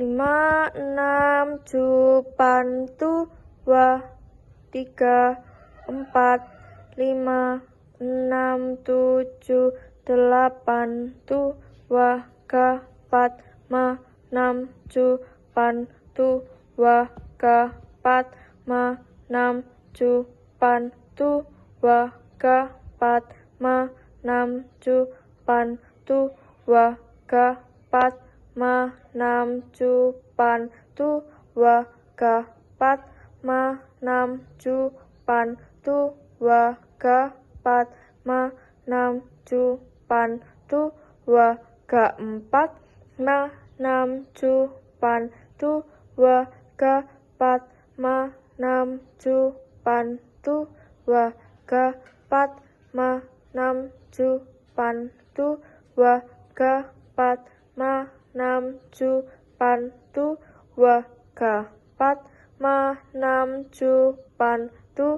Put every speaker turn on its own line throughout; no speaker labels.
lima enam jupan wah tiga empat lima enam tujuh delapan dua kapat ma enam jupan ke kapat ma enam jupan ke kapat ma enam jupan ke kapat ma nam cu pan tu wa ka pat ma nam cu pan tu wa ka pat ma nam cu pan tu wa ka empat ma nam cu pan tu wa ka pat ma nam cu pan tu wa ka pat ma nam cu pan tu wa ka pat ju pan tu wa ga pat ma nam ju pan tu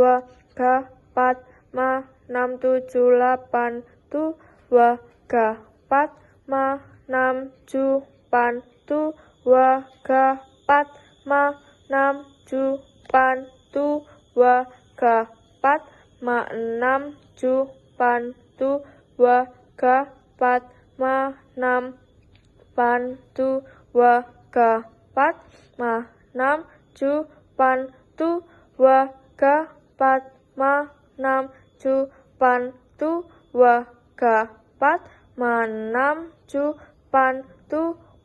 wa ga pat ma nam tujuh lapan tu wa ga pat ma nam ju pan tu wa ga pat ma nam ju pan tu wa ga pat ma nam ju pan tu wa ga pat ma nam pan tu wa ka pat ma nam cu pan tu wa ka pat ma nam cu pan tu wa ka pat ma nam cu pan tu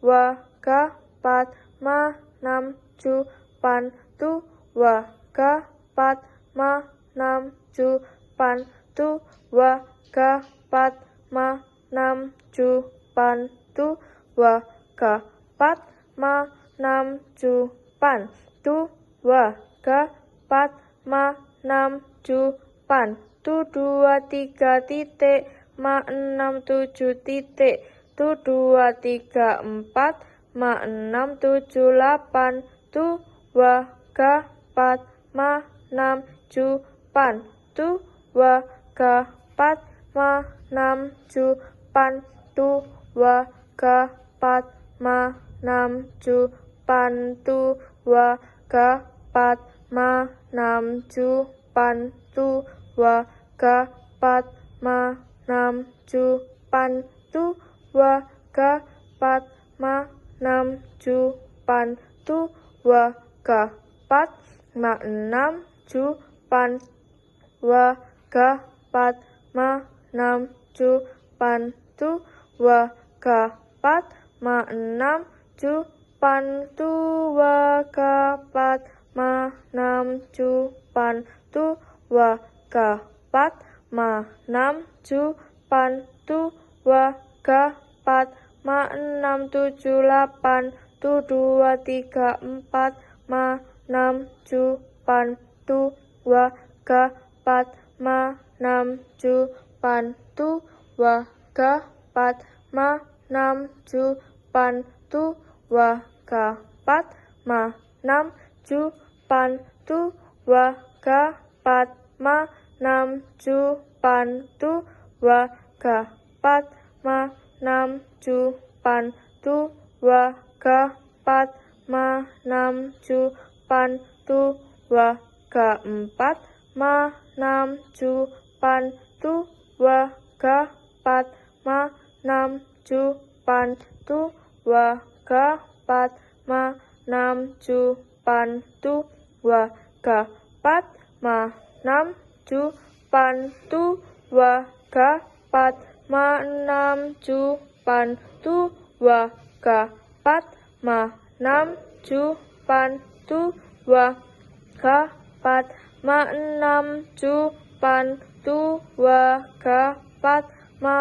wa ka pat ma nam cu pan tu wa ka pat ma nam cu pan tu wa ka pat ma nam cu pan tu dua ke empat ma nam pan. Tu dua ke empat ma nam pan. Tu dua tiga titik. Ma enam tujuh titik. Tu dua tiga empat. Ma enam tujuh delapan tu dua ke empat ma enam cu pan. Tu dua ke empat ma enam cu pan. Tu dua ke pat ma nam cu pan tu wa ka pat ma nam cu pan tu wa ka pat ma nam cu pan tu wa ka pat ma nam cu pan tu wa ka pat ma nam cu pan wa ka pat ma nam cu pan tu wa ka pat ma enam cu pan tu wa ma enam cu pan tu wa ma enam cu pan tu wa kapat ma enam tujuh delapan tu dua tiga empat. Ma enam cupan tu wa kapat ma enam cupan tu wa kapat ma nam ju pan tu wa ka pat ma. Nam ju pan tu wa ka pat ma. Nam ju pan tu wa ka pat ma. Nam ju pan tu wa ka pat ma. Nam ju pan tu wa ka empat ma. Nam ju pan tu wa ka pat ma. Nam ju pan tu pat ma nam ju pan tu pat ma nam ju pan tu pat ma nam ju pan tu pat ma nam ju pan tu ma nam ju pan tu wa pat ma